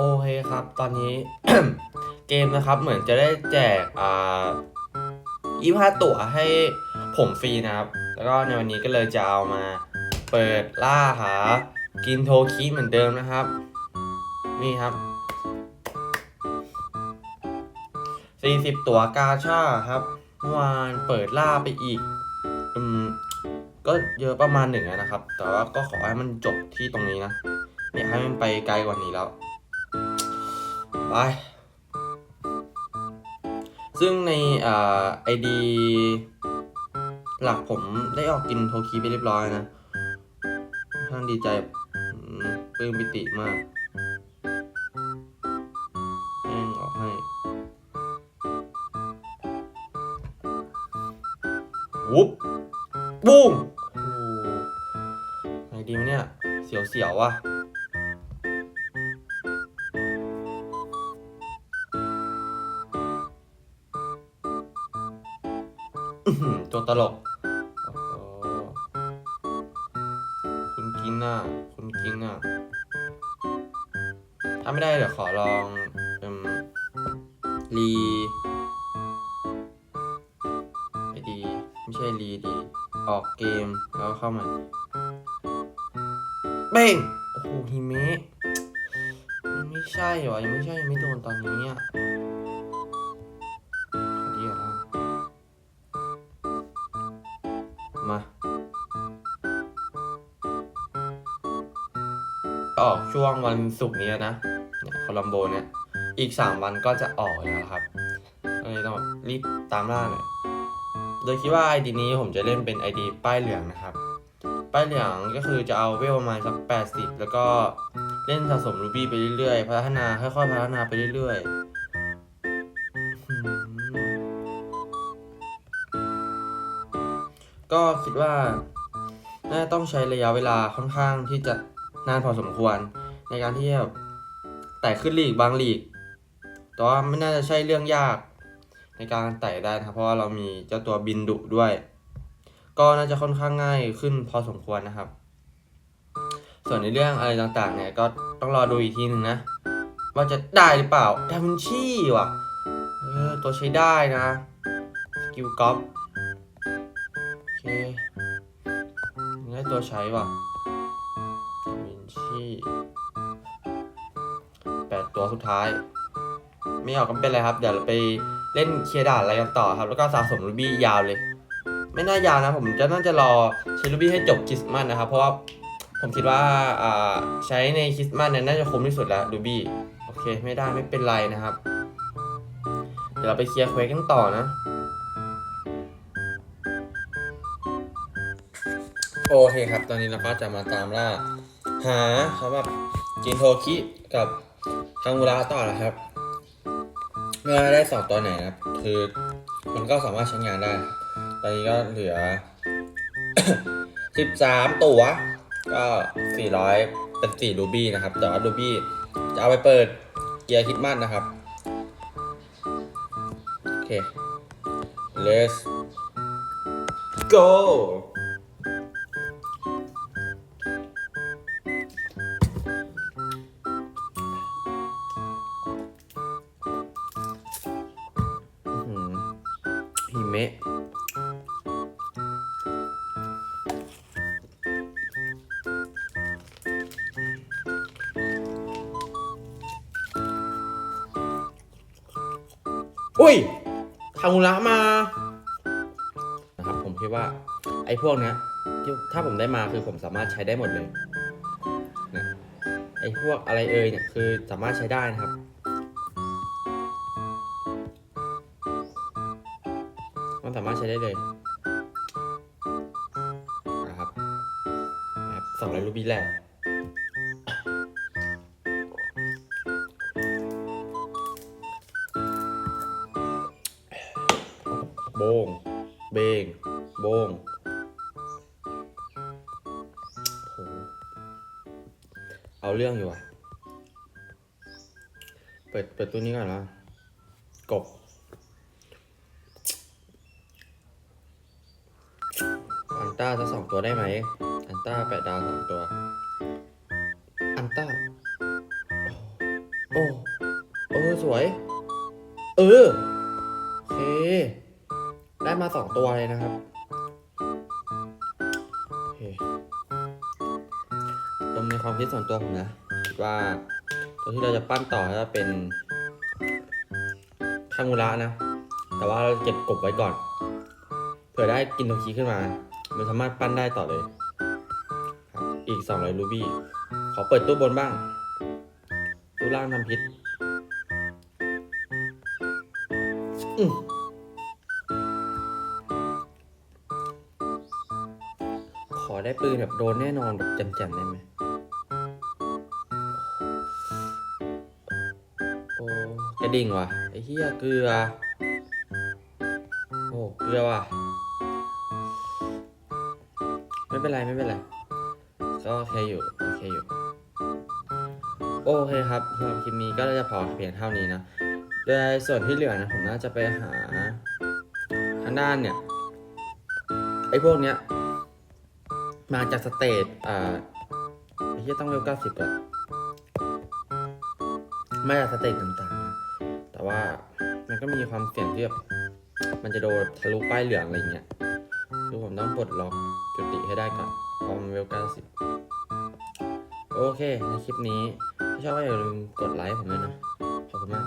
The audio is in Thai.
อเคครับ ตอนนี้ เกมนะครับเหมือนจะได้แจกอ่ายี่ห้าตั๋วให้ผมฟรีนะครับ แล้วก็ในวันนี้ก็เลยจะเอามาเปิดล่าหา กินโทคิเหมือนเดิมนะครับ นี่ครับ 40 ตั๋วกาชาครับเมื่อวานเปิดล่าไปอีก อืม ก็เยอะประมาณหนึ่งนะครับ แต่ว่าก็ขอให้มันจบที่ตรงนี้นะไม่อยากให้มันไปไกลกว่านี้แล้ว ไป ซึ่งในไอดีหลักผมได้ออกกินโทคีไปเรียบร้อยนะค่อนข้างดีใจปลื้มปิติมากแม่งออกให้วุบบูมโอ้โหไงดีวะเนี่ย เสียวๆว่ะ ตัวตลกคุณกินน่ะคุณกินน่ะถ้าไม่ได้เดี๋ยวขอลองรีไอดี ไม่ใช่รีดี ออกเกมแล้วเข้ามาเบ้งโอ้โหฮิเมะไม่ใช่หรอยังไม่ใช่ยังไม่โดนตอนนี้อะ มา ออกช่วงวันศุกร์นี้นะเนี่ยโคลัมโบเนี่ย อีก 3 วันก็จะออกแล้วครับเลยต้องรีบตามล่าหน่อยโดยคิดว่า ID นี้ผมจะเล่นเป็น ID ป้ายเหลืองนะครับ ป้ายเหลืองก็คือจะเอาเวลประมาณสัก 80 แล้วก็เล่นสะสมรูบี้ไปเรื่อยๆ พัฒนาค่อยๆพัฒนาไปเรื่อยๆ ก็คิดว่าน่าจะต้องใช้ระยะเวลาค่อนข้างที่จะนานพอสมควร ในการที่จะไต่ขึ้นลีกบางลีก แต่ว่าไม่น่าจะใช่เรื่องยาก ในการไต่ได้นะครับเพราะว่าเรามีเจ้าตัวบินดุด้วย ก็น่าจะค่อนข้างง่ายขึ้นพอสมควรนะครับ ส่วนในเรื่องอะไรต่างๆเนี่ยก็ต้องรอดูอีกทีหนึ่งนะ ว่าจะได้หรือเปล่าดาวินชีว่ะเออตัวใช้ได้นะสกิลกอล์ฟ ตัวใช้ว่ะดาวินชี่แปดตัวสุดท้าย ไม่ออกก็ไม่เป็นไรครับ เดี๋ยวเราไปเล่นเคลียร์ด่านอะไรกันต่อครับ แล้วก็สะสมรูบี้ยาวเลย ไม่น่ายาวนะ ผมจะน่าจะรอใช้รูบี้ให้จบคริสต์มาสนะครับ เพราะว่าผมคิดว่าอ่าใช้ในคริสต์มาสเนี่ยน่าจะคุ้มที่สุดแล้วรูบี้ โอเค ไม่ได้ไม่เป็นไรนะครับ เดี๋ยวเราไปเคลียร์เควสกันต่อนะ โอเคครับ ตอนนี้เราก็จะมาตามล่า หาสำหรับจินโทคิกับคังมูระต่อนะครับ เมื่อได้สองตัวไหนนะครับ คือมันก็สามารถใช้งานได้ ตอนนี้ก็เหลือ 13 ตัว ก็ 400 เป็น4รูบี้นะครับ แต่ว่ารูบี้จะเอาไปเปิดเกียร์คิดมัดนะครับ โอเค let's go เมะอุ้ยทามุระมา นะครับ ผมคิดว่า ไอ้พวกเนี้ยที่ถ้าผมได้มาคือผมสามารถใช้ได้หมดเลยนะไอ้พวกอะไรเอ่ยเนี่ยคือสามารถใช้ได้นะครับ มันสามารถใช้ได้เลยนะครับสองร้อยรูบี้แรกโบงเบงโบงโหเอาเรื่องอยู่ว่ะ เปิด เปิดตัวนี้ก่อนนะกบ อัน ต้าสักสองตัวได้ไหม อันต้าแปดดาวสองตัว อันต้า โอ้ โอ้เออสวย เออ โอเค ได้มาสองตัวเลยนะครับโอเคตรงในความคิดส่วนตัวผมนะ คิดว่า ตัวที่เราจะปั้นต่อจะเป็นคางูระนะ แต่ว่าเราเก็บกบไว้ก่อน เผื่อได้กินโทคิขึ้นมา มันสามารถปั้นได้ต่อเลย อีก 200 รูบี้ ขอเปิดตู้บนบ้าง ตู้ล่างทำพิษอขอได้ปืนแบบโดนแน่นอนแบบจ่มๆได้ไหมโอ้กระดิ่งว่ะ ไอ้เหี้ยเกลือ โอ้ เกลือว่ะ เป็นไรไม่เป็นไร ก็โอเคอยู่โอเคอยู่ โอเคครับสำหรับคลิปนี้ก็จะพอเพียงเท่านี้นะ โดยส่วนที่เหลือนะผมน่าจะไปหาทางด้านเนี่ยไอ้พวกเนี้ยมาจากสเตจอ่าไอ้ที่ต้องเวลเก้าสิบก่อนมาจากสเตจต่างๆนะแต่ว่ามันก็มีความเสี่ยงที่แบบมันจะโดนทะลุป้ายเหลืองอะไรเงี้ย คือผมต้องปลดล็อกจุติให้ได้ก่อนพอมันเวลเก้าสิบโอเค ในคลิปนี้ ถ้าชอบก็อย่าลืมกดไลค์ผมด้วยนะ ขอบคุณมาก